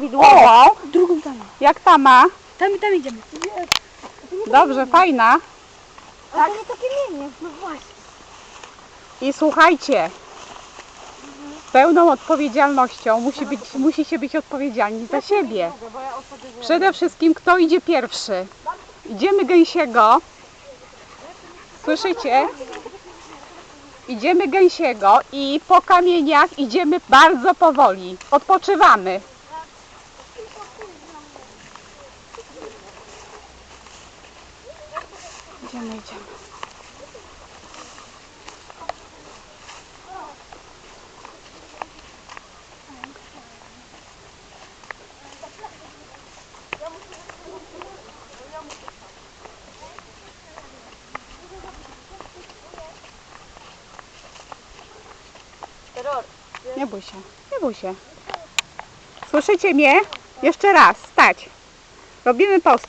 Widłową. Drugą tam. Jak ta ma? Tam i tam idziemy. Dobrze, fajna. Tak? Takie mienie. No właśnie. I słuchajcie, pełną odpowiedzialnością musi być, musicie być odpowiedzialni za siebie. Przede wszystkim kto idzie pierwszy. Idziemy gęsiego. Słyszycie? Idziemy gęsiego i po kamieniach idziemy bardzo powoli. Odpoczywamy. Idziemy, idziemy. Nie bój się, nie bój się. Słyszycie mnie? Jeszcze raz, stać. Robimy postój.